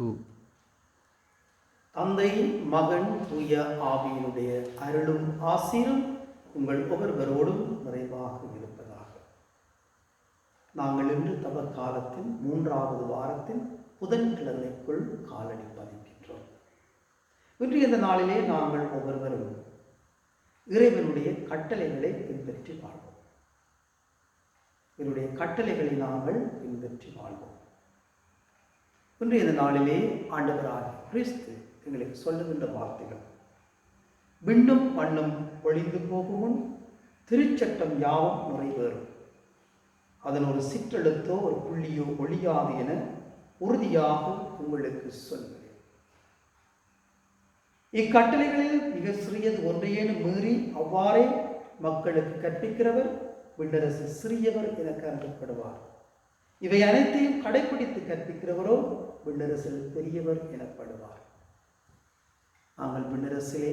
Two தந்தை மகன் தூய ஆவியினுடைய அருளும் ஆசீரும் உங்கள் ஒவ்வொருவரோடும் நிறைவாக இருப்பதாக. நாங்கள் இன்று தவ காலத்தின் மூன்றாவது வாரத்தின் புதன்கிழமைக்குள் காலடி பதிக்கின்றோம். இன்று இந்த நாளிலே நாங்கள் ஒவ்வொருவரும் இறைவனுடைய கட்டளைகளை பின்பற்றி வாழ்வோம். இவருடைய கட்டளைகளை நாங்கள் பின்பற்றி வாழ்வோம். இன்றைய இந்த நாளிலே ஆண்டவராக கிறிஸ்து எங்களுக்கு சொல்லுகின்ற வார்த்தைகள். விண்ணும் மண்ணும் ஒழிந்து போகும் திருச்சட்டம் யாவும் நிறைவேறும். அதன் ஒரு சிற்றெழுத்தோ ஒரு புள்ளியோ ஒழியாது என உறுதியாக உங்களுக்கு சொல்கிறேன் இக்கட்டளைகளில் மிக சிறியது ஒன்றையேனும் மீறி அவ்வாறே மக்களுக்கு கற்பிக்கிறவர் விண்ணரசு சிறியவர் என கருதப்படுவார். இவை அனைத்தையும் கடைபிடித்து கற்பிக்கிறவரோ விண்ணரசில் பெரியவர் எனப்படுவார். நாங்கள் விண்ணரசிலே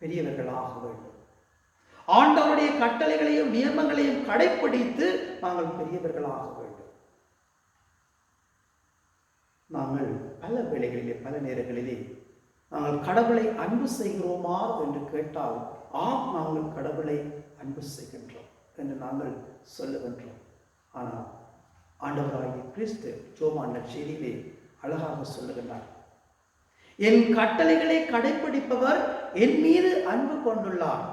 பெரியவர்களாக வேண்டும். ஆண்டவருடைய கட்டளைகளையும் நியமங்களையும் கடைபிடித்து நாங்கள் பெரியவர்களாக வேண்டும். நாங்கள் பல வேளைகளிலே பல நேரங்களிலே நாங்கள் கடவுளை அன்பு செய்கிறோமா என்று கேட்டால் ஆம் நாங்கள் கடவுளை அன்பு செய்கின்றோம் என்று நாங்கள் சொல்லுகின்றோம். ஆனால் ஆண்டவராகிய கிறிஸ்து ஜோமான செய்தியிலே அழகாக சொல்லுகின்றார். என் கட்டளைகளை கடைபிடிப்பவர் என் மீது அன்பு கொண்டுள்ளார்.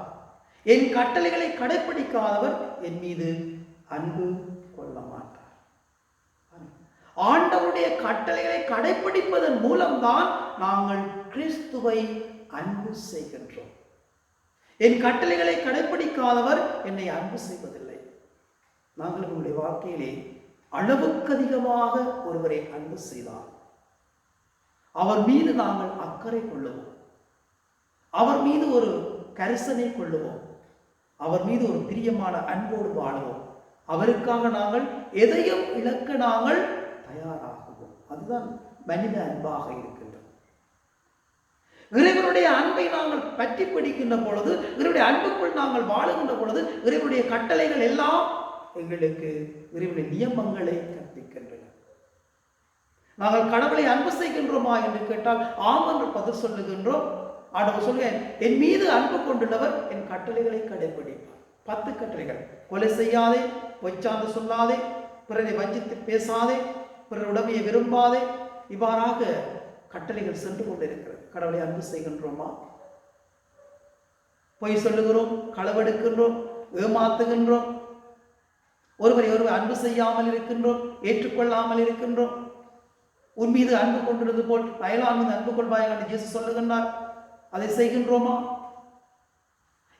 என் கட்டளைகளை கடைபிடிக்காதவர் என் மீது அன்பு கொள்ள மாட்டார் ஆண்டவருடைய கட்டளைகளை கடைபிடிப்பதன் மூலம்தான் நாங்கள் கிறிஸ்துவை அன்பு செய்கின்றோம். என் கட்டளைகளை கடைபிடிக்காதவர் என்னை அன்பு செய்வதில்லை. நாங்கள் உங்களுடைய வாழ்க்கையிலே அளவுக்கு அதிகமாக ஒருவரை அன்பு செய்தார். அவர் மீது நாங்கள் அக்கறை கொள்ளுவோம். அவர் மீது ஒரு கரிசனை கொள்ளுவோம். அவர் மீது ஒரு பிரியமான அன்போடு வாழுவோம். அவருக்காக நாங்கள் எதையும் இழக்க நாங்கள் தயாராகுவோம். அதுதான் மனித அன்பாக இருக்கின்றது. இறைவனுடைய அன்பை நாங்கள் பற்றி பிடிக்கின்ற பொழுது இறைவனுடைய அன்புக்குள் நாங்கள் வாழுகின்ற பொழுது இறைவனுடைய கட்டளைகள் எல்லாம் எங்களுக்கு இறைவனுடைய நியமங்களை கற்பிக்கின்றன. நாங்கள் கடவுளை அன்பு செய்கின்றோமா என்று கேட்டால் ஆம் என்று பதில் சொல்லுகின்றோம். ஆண்டவர் சொல்கிறேன் என் மீது அன்பு கொண்டுள்ளவர் என் கட்டளைகளை கடைபிடிப்பார். பத்து கட்டளைகள். கொலை செய்யாதே பொய்ச்சாந்து சொல்லாதே பிறரை வஞ்சித்து பேசாதே பிறர் உடமையை விரும்பாதே இவ்வாறாக கட்டளைகள் சென்று கொண்டிருக்கிறது. கடவுளை அன்பு செய்கின்றோமா? பொய் சொல்லுகிறோம் களவெடுக்கின்றோம் ஏமாத்துகின்றோம் ஒருவரை ஒருவர் அன்பு செய்யாமல் இருக்கின்றோம் ஏற்றுக்கொள்ளாமல் இருக்கின்றோம். உன் மீது அன்பு கொண்டிருந்தது போல் அயலான் மீது அன்பு கொள்வாய் என்று இயேசு சொல்லுகின்றார். அதை செய்கின்றோமா?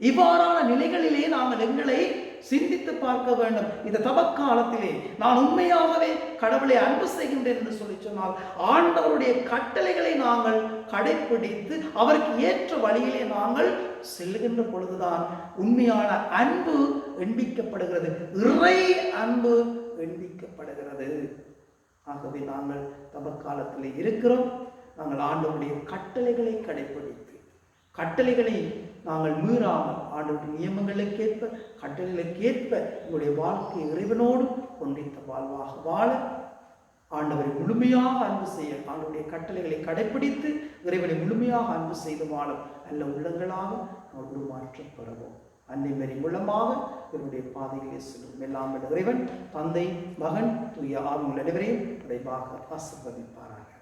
இவ்வாறான நிலைகளிலே நாங்கள் எங்களை சிந்தித்து பார்க்க வேண்டும். இந்த தபக்காலத்திலே நான் உண்மையாகவே கடவுளை அன்பு செய்கின்றேன் என்று சொல்லி சொன்னால் ஆண்டவருடைய கட்டளைகளை நாங்கள் கடைபிடித்து அவருக்கு ஏற்ற வழியிலே நாங்கள் செல்லுகின்ற பொழுதுதான் உண்மையான அன்பு எண்பிக்கப்படுகிறது. இறை அன்பு எண்பிக்கப்படுகிறது. ஆகவே நாங்கள் தபக்காலத்தில் இருக்கிறோம். நாங்கள் ஆண்டவருடைய கட்டளைகளை கடைபிடித்து கட்டளைகளை நாங்கள் மீறாமல் ஆண்டவருடைய நியமங்களுக்கேற்ப கட்டளைகளுக்கேற்ப எங்களுடைய வாழ்க்கை இறைவனோடு ஒன்றித்த வாழ்வாக வாழ ஆண்டவரை முழுமையாக அன்பு செய்ய ஆண்டவருடைய கட்டளைகளை கடைபிடித்து இறைவனை முழுமையாக அன்பு செய்து வாழும் நல்ல உள்ளங்களாக நாம் உருமாற்றம் பெறுவோம். அன்னை மறி மூலமாக இவருடைய பாதையிலே செல்லும். எல்லாம் இறைவன் தந்தை மகன் தூய ஆர்வம் அனைவரையும் விரைவாக ஆசிர்வதிப்பார்கள்